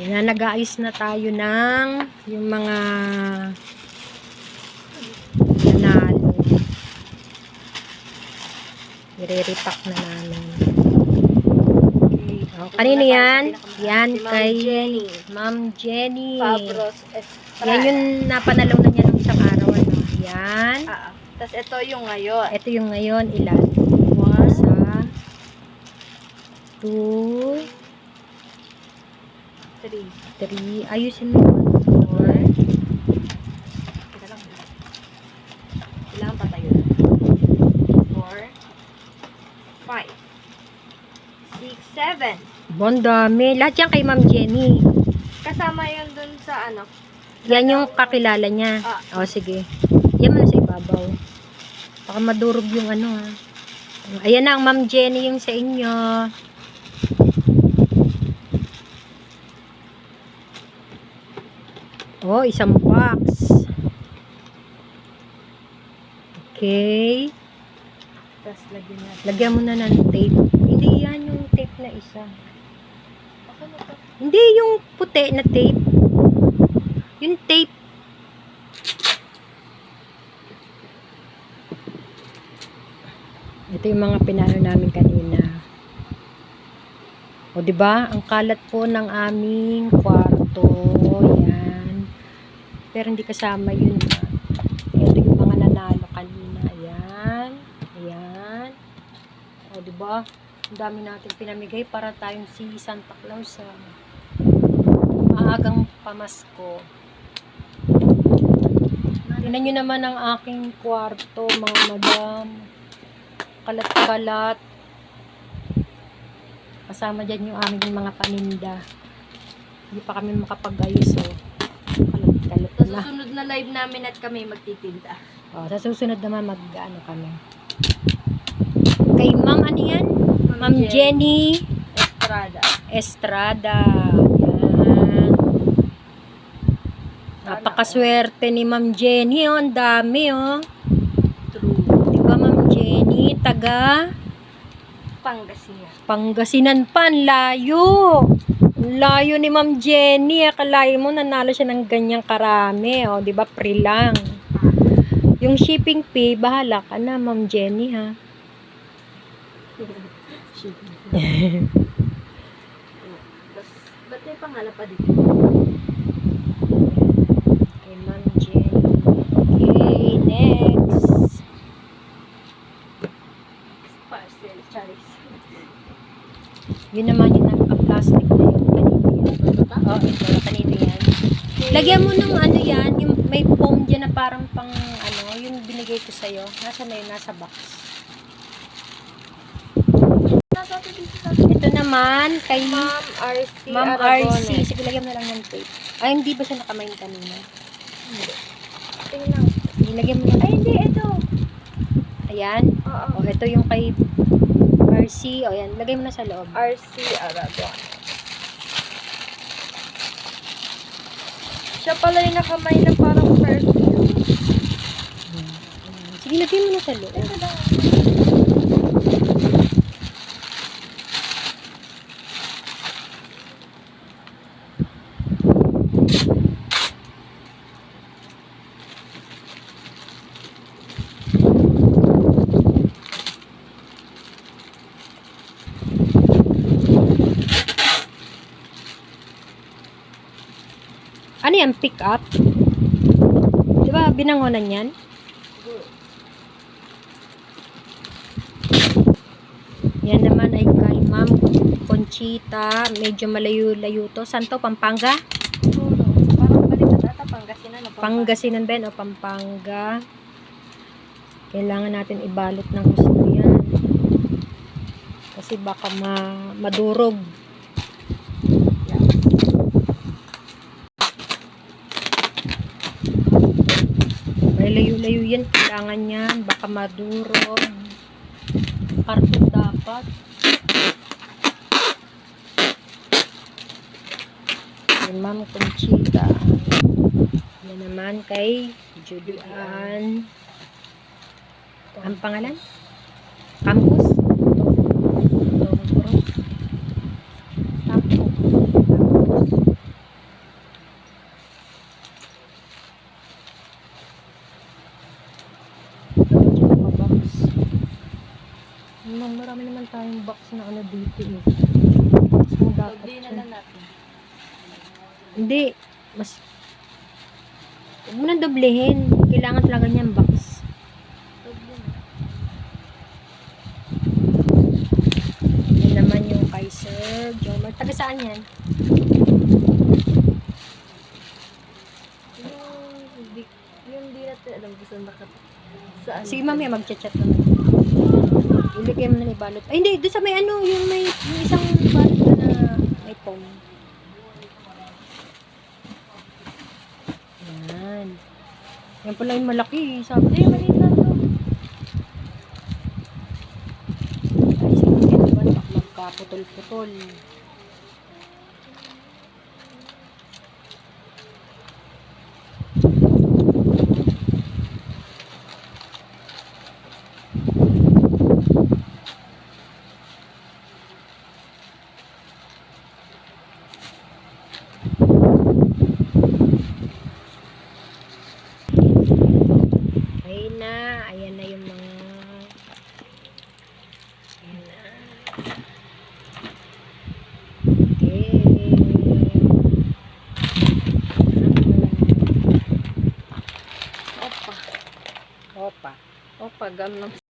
Ayan, nag-aayos na tayo ng yung mga nanalo. Nire-repack na namin. Oh, kanino yan? Yan kay. Ma'am Jenny. Fabros. Yan yung napanalo na niya nung isang araw. Ano? Yan. Ah, Tapos ito yung ngayon. Ito yung ngayon, ilan? One. Isa. Two. Three. Three. Ayusin mo. Four. Teka lang. Kailangan pa tayo. Four. Five. Six. Seven. Bon, dami. Lahat yan kay Ma'am Jenny. Kasama yun dun sa ano. Yan yung kakilala niya. Ah. O, sige. Yan mo na sa ibabaw. Baka madurog yung ano, ha. Ayan na, ang Ma'am Jenny yung sa inyo. Oh, isang box. Okay. Tapos lagyan natin. Lagyan mo na ng tape. Hindi yan yung tape na isa. Hindi yung puti na tape. Yung tape. Ito yung mga pinano namin kanina. O, di ba? Ang kalat po ng aming kwarto. Yan. Pero hindi kasama yun. ah. Ito yung mga nanalo kanina. Ayan. Ayan. O, di ba? Ang dami natin pinamigay para tayong si Santa Claus sa maagang pamasko. Tingnan nyo naman ang aking kwarto, mga madam. Kalat-kalat. Kasama dyan yung aming mga paninda. Hindi pa kami makapag-ayos, oh. Sa susunod na live namin at kami magtitinda. Oh, sa susunod naman mag-ano kami. Kay Ma'am, ano yan? Ma'am Jenny Estrada. Estrada. Yan. Napakaswerte ni Ma'am Jenny, oh. Ang dami, oh. True. Di ba, Ma'am Jenny? Taga Pangasinan. Pangasinan pa. Layo. Layo ni Ma'am Jenny. Akalain mo, nanalo siya ng ganyang karami. O, di ba? Free lang. Yung shipping fee, bahala ka na, Ma'am Jenny, ha? Ba't may pangalan pa dito? Kay Ma'am Jenny. Okay, next. Parcel. Charis. Yun naman yung naka-plastic na yun. Kanino yan? Oo, oh, ito. Kanino yan? Lagyan mo ng ano yan, yung may foam dyan na parang pang ano, yung binigay ko sa'yo. Nasa na yun? Nasa box. Ito naman, kay Ma'am RC Ma'am. RC. Sige, lagyan mo na lang ng tape. Ay, hindi ba siya nakamain kanina? Tingnan. Sige, lagyan mo na. Ay, hindi. Ito. Ayan. Oo. O, ito yung kay RC. O, yan. Lagay mo na sa loob. RC Aragones. Siya pala yung nakamay na parang perfume. Sige, lagay mo na sa loob. Teka lang. Ano yan? Pick up? Di ba binangonan yan? Yan naman ay kay Ma'am Conchita. Medyo malayo-layo to. Saan to? Pampanga? Pangasinan ba yan o Pampanga? Kailangan natin ibalot ng gusto yan. Kasi baka ma madurog. May layo-layo yan. Kailangan yan. Baka madurog. Karton dapat. Kay Ma'am Conchita. Yan naman kay Judy Ann. Ang pangalan? Campus. Tayong box na ano dito eh. Mas dapat Pagdi na lang natin. Hindi. Mas... Huwag mo nang doblehin. Kailangan talaga niyan box. Yan naman yung kay Sir Jomar. Taga saan yan? Yung, di, yung di natin alam kung saan nakat... Saan? Sige mamaya mag-chat naman. Iligay mo na ni balot. Ay hindi, doon sa may ano, yung may yung isang balot na may foam. Yan. Yan pala yung malaki. Sabi Hindi, maliit lang to. Ay, sige, dito Allah